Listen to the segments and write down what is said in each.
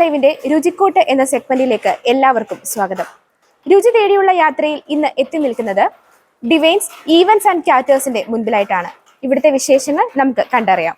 ലൈവിന്റെ രുചിക്കോട്ട് എന്ന സെഗ്മെന്റിലേക്ക് എല്ലാവർക്കും സ്വാഗതം. രുചി തേടിയുള്ള യാത്രയിൽ ഇന്ന് എത്തി നിൽക്കുന്നത് ഡിവൈൻസ് ഈവൻസ് ആൻഡ് കാറ്റേഴ്സിന്റെ മുൻപിലായിട്ടാണ്. ഇവിടുത്തെ വിശേഷങ്ങൾ നമുക്ക് കണ്ടറിയാം.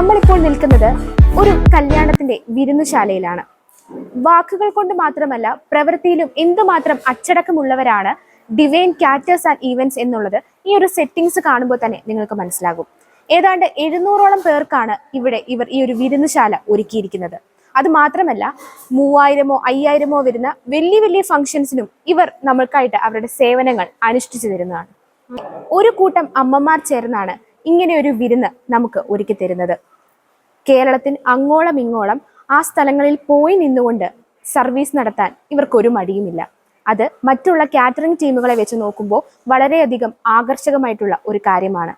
നമ്മളിപ്പോൾ നിൽക്കുന്നത് ഒരു കല്യാണത്തിന്റെ വിരുന്നുശാലയിലാണ്. വാക്കുകൾ കൊണ്ട് മാത്രമല്ല പ്രവൃത്തിയിലും എന്തുമാത്രം അച്ചടക്കമുള്ളവരാണ് ഡിവൈൻ കാറ്റേഴ്സ് ആൻഡ് ഈവെന്റ്സ് എന്നുള്ളത് ഈ ഒരു സെറ്റിങ്സ് കാണുമ്പോൾ തന്നെ നിങ്ങൾക്ക് മനസ്സിലാകും. ഏതാണ്ട് എഴുന്നൂറോളം പേർക്കാണ് ഇവിടെ ഇവർ ഈ ഒരു വിരുന്നുശാല ഒരുക്കിയിരിക്കുന്നത്. അത് മാത്രമല്ല മൂവായിരമോ അയ്യായിരമോ വരുന്ന വലിയ വലിയ ഫംഗ്ഷൻസിനും ഇവർ നമ്മൾക്കായിട്ട് അവരുടെ സേവനങ്ങൾ അനുഷ്ഠിച്ചു തരുന്നതാണ്. ഒരു കൂട്ടം അമ്മമാർ ചേർന്നാണ് ഇങ്ങനെ ഒരു വിരുന്ന് നമുക്ക് ഒരുക്കി തരുന്നത്. കേരളത്തിൽ അങ്ങോളം ഇങ്ങോളം ആ സ്ഥലങ്ങളിൽ പോയി നിന്നുകൊണ്ട് സർവീസ് നടത്താൻ ഇവർക്കൊരു മടിയുമില്ല. അത് മറ്റുള്ള കാറ്ററിംഗ് ടീമുകളെ വെച്ച് നോക്കുമ്പോൾ വളരെയധികം ആകർഷകമായിട്ടുള്ള ഒരു കാര്യമാണ്.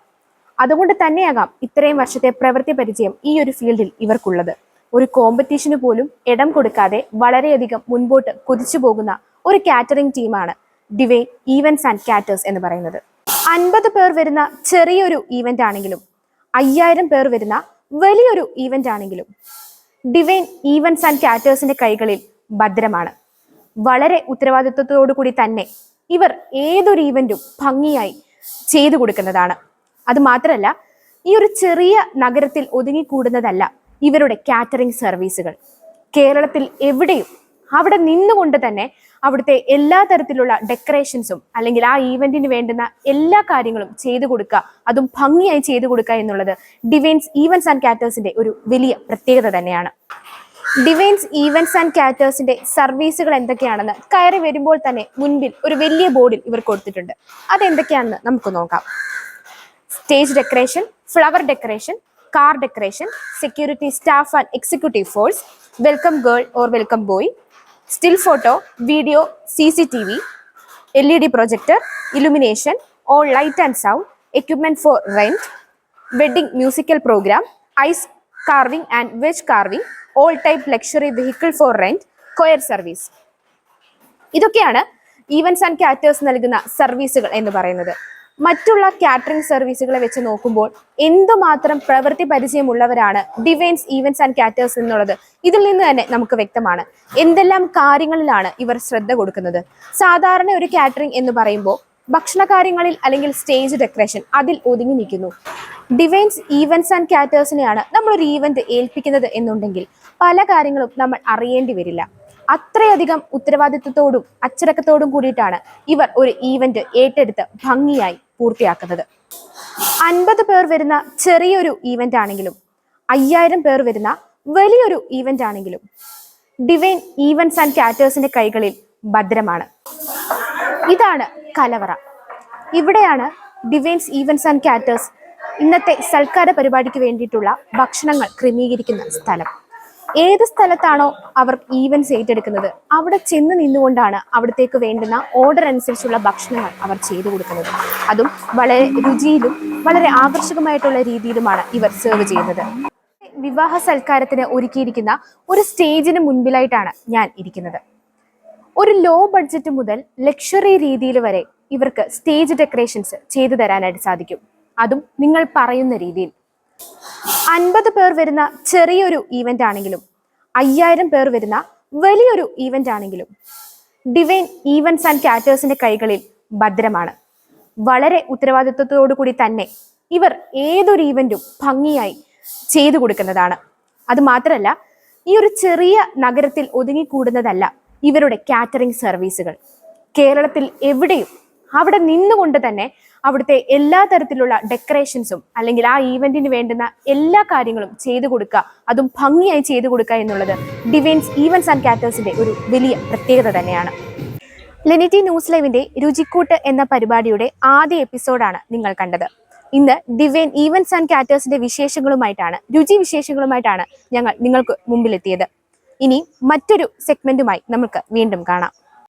അതുകൊണ്ട് തന്നെയാകാം ഇത്രയും വർഷത്തെ പ്രവൃത്തി പരിചയം ഈ ഒരു ഫീൽഡിൽ ഇവർക്കുള്ളത്. ഒരു കോമ്പറ്റീഷന് പോലും ഇടം കൊടുക്കാതെ വളരെയധികം മുൻപോട്ട് കുതിച്ചു പോകുന്ന ഒരു കാറ്ററിംഗ് ടീമാണ് ഡിവൈൻ ഈവൻസ് ആൻഡ് കാറ്റേഴ്സ് എന്ന് പറയുന്നത്. അൻപത് പേർ വരുന്ന ചെറിയൊരു ഈവന്റ് ആണെങ്കിലും അയ്യായിരം പേർ വരുന്ന വലിയൊരു ഈവന്റ് ആണെങ്കിലും ഡിവൈൻ ഈവൻസ് ആൻഡ് കാറ്റേഴ്സിന്റെ കൈകളിൽ ഭദ്രമാണ്. വളരെ ഉത്തരവാദിത്വത്തോടു കൂടി തന്നെ ഇവർ ഏതൊരു ഈവന്റും ഭംഗിയായി ചെയ്തു കൊടുക്കുന്നതാണ്. അത് മാത്രമല്ല ഈ ഒരു ചെറിയ നഗരത്തിൽ ഒതുങ്ങിക്കൂടുന്നതല്ല ഇവരുടെ കാറ്ററിംഗ് സർവീസുകൾ കേരളത്തിൽ എവിടെയും അവിടെ നിന്നുകൊണ്ട് തന്നെ അവിടുത്തെ എല്ലാ തരത്തിലുള്ള ഡെക്കറേഷൻസും അല്ലെങ്കിൽ ആ ഈവെന്റിന് വേണ്ടുന്ന എല്ലാ കാര്യങ്ങളും ചെയ്തു കൊടുക്കുക. അതും ഭംഗിയായി ചെയ്തു കൊടുക്കുക എന്നുള്ളത് ഡിവൈൻസ് ഈവൻസ് ആൻഡ് കാറ്റേഴ്സിന്റെ ഒരു വലിയ പ്രത്യേകത തന്നെയാണ്. ഡിവൈൻസ് ഈവൻസ് ആൻഡ് കാറ്റേഴ്സിന്റെ സർവീസുകൾ എന്തൊക്കെയാണെന്ന് കയറി വരുമ്പോൾ തന്നെ മുൻപിൽ ഒരു വലിയ ബോർഡിൽ ഇവർ കൊടുത്തിട്ടുണ്ട്. അതെന്തൊക്കെയാണെന്ന് നമുക്ക് നോക്കാം. Stage decoration flower decoration car decoration security staff and executive force welcome girl or welcome boy still photo video C C T V L E D projector illumination all light and sound equipment for rent wedding musical programme ice carving and veg carving all type luxury vehicle for rent choir service ഇതൊക്കെയാണ് events and caterers നൽകുന്ന സർവീസുകൾ എന്ന് പറയുന്നത്. മറ്റുള്ള catering സർവീസുകളെ വെച്ച് നോക്കുമ്പോൾ എന്തുമാത്രം പ്രവൃത്തി പരിചയമുള്ളവരാണ് ഡിവൈൻസ് ഈവൻസ് ആൻഡ് കാറ്റേഴ്സ് എന്നുള്ളത്. ഇതിൽ നിന്ന് തന്നെ നമുക്ക് വ്യക്തമാണ് എന്തെല്ലാം കാര്യങ്ങളിലാണ് ഇവർ ശ്രദ്ധ കൊടുക്കുന്നത്. സാധാരണ ഒരു കാറ്ററിംഗ് എന്ന് പറയുമ്പോൾ ഭക്ഷണ കാര്യങ്ങളിൽ അല്ലെങ്കിൽ സ്റ്റേജ് ഡെക്കറേഷൻ അതിൽ ഒതുങ്ങി നിൽക്കുന്നു. ഡിവൈൻസ് ഈവൻസ് ആൻഡ് കാറ്റേഴ്സിനെയാണ് നമ്മൾ ഒരു ഈവന്റ് ഏൽപ്പിക്കുന്നത് എന്നുണ്ടെങ്കിൽ പല കാര്യങ്ങളും നമ്മൾ അറിയേണ്ടി വരില്ല. അത്രയധികം ഉത്തരവാദിത്വത്തോടും അച്ചടക്കത്തോടും കൂടിയിട്ടാണ് ഇവർ ഒരു ഈവന്റ് ഏറ്റെടുത്ത് ഭംഗിയായി പൂർത്തിയാക്കുന്നത്. അൻപത് പേർ വരുന്ന ചെറിയൊരു ഈവന്റ് ആണെങ്കിലും അയ്യായിരം പേർ വരുന്ന വലിയൊരു ഈവന്റ് ആണെങ്കിലും ഡിവൈൻ ഈവൻസ് ആൻഡ് കാറ്റേഴ്സിന്റെ കൈകളിൽ ഭദ്രമാണ്. ഇതാണ് കലവറ. ഇവിടെയാണ് ഡിവൈൻസ് ഈവൻസ് ആൻഡ് കാറ്റേഴ്സ് ഇന്നത്തെ സൽക്കാര പരിപാടിക്ക് വേണ്ടിയിട്ടുള്ള ഭക്ഷണങ്ങൾ ക്രമീകരിക്കുന്ന സ്ഥലം. ഏത് സ്ഥലത്താണോ അവർ ഈവൻസ് ഏറ്റെടുക്കുന്നത്? അവിടെ ചെന്ന് നിന്നുകൊണ്ടാണ് അവിടത്തേക്ക് വേണ്ടുന്ന ഓർഡർ അനുസരിച്ചുള്ള ഭക്ഷണങ്ങൾ അവർ ചെയ്തു കൊടുക്കുന്നത്. അതും വളരെ രുചിയിലും വളരെ ആകർഷകമായിട്ടുള്ള രീതിയിലുമാണ് ഇവർ സെർവ് ചെയ്യുന്നത്. വിവാഹ സൽക്കാരത്തിന് ഒരുക്കിയിരിക്കുന്ന ഒരു സ്റ്റേജിന് മുൻപിലായിട്ടാണ് ഞാൻ ഇരിക്കുന്നത്. ഒരു ലോ ബഡ്ജറ്റ് മുതൽ ലക്ഷറി രീതിയിൽ വരെ ഇവർക്ക് സ്റ്റേജ് ഡെക്കറേഷൻസ് ചെയ്തു തരാനായിട്ട് സാധിക്കും. അതും നിങ്ങൾ പറയുന്ന രീതിയിൽ. അൻപത് പേർ വരുന്ന ചെറിയൊരു ഈവന്റ് ആണെങ്കിലും അയ്യായിരം പേർ വരുന്ന വലിയൊരു ഈവന്റ് ആണെങ്കിലും ഡിവൈൻ ഈവൻസ് ആൻഡ് കാറ്റേഴ്സിന്റെ കൈകളിൽ ഭദ്രമാണ്. വളരെ ഉത്തരവാദിത്വത്തോടു കൂടി തന്നെ ഇവർ ഏതൊരു ഈവന്റും ഭംഗിയായി ചെയ്തു കൊടുക്കുന്നതാണ്. അത് മാത്രമല്ല ഈ ഒരു ചെറിയ നഗരത്തിൽ ഒതുങ്ങിക്കൂടുന്നതല്ല ഇവരുടെ കാറ്ററിംഗ് സർവീസുകൾ കേരളത്തിൽ എവിടെയും അവിടെ നിന്നുകൊണ്ട് തന്നെ അവിടുത്തെ എല്ലാ തരത്തിലുള്ള ഡെക്കറേഷൻസും അല്ലെങ്കിൽ ആ ഈവെന്റിന് വേണ്ടുന്ന എല്ലാ കാര്യങ്ങളും ചെയ്തു കൊടുക്കുക. അതും ഭംഗിയായി ചെയ്തു കൊടുക്കുക എന്നുള്ളത് ഡിവൈൻസ് ഈവൻസ് ആൻഡ് കാറ്റേഴ്സിന്റെ ഒരു വലിയ പ്രത്യേകത തന്നെയാണ്. ലെനിറ്റി ന്യൂസ് ലൈവിന്റെ രുചിക്കൂട്ട് എന്ന പരിപാടിയുടെ ആദ്യ എപ്പിസോഡാണ് നിങ്ങൾ കണ്ടത്. ഇന്ന് ഡിവൈൻ ഈവൻസ് ആൻഡ് കാറ്റേഴ്സിന്റെ വിശേഷങ്ങളുമായിട്ടാണ് രുചി വിശേഷങ്ങളുമായിട്ടാണ് ഞങ്ങൾ നിങ്ങൾക്ക് മുമ്പിലെത്തിയത്. ഇനി മറ്റൊരു സെഗ്മെന്റുമായി നമുക്ക് വീണ്ടും കാണാം.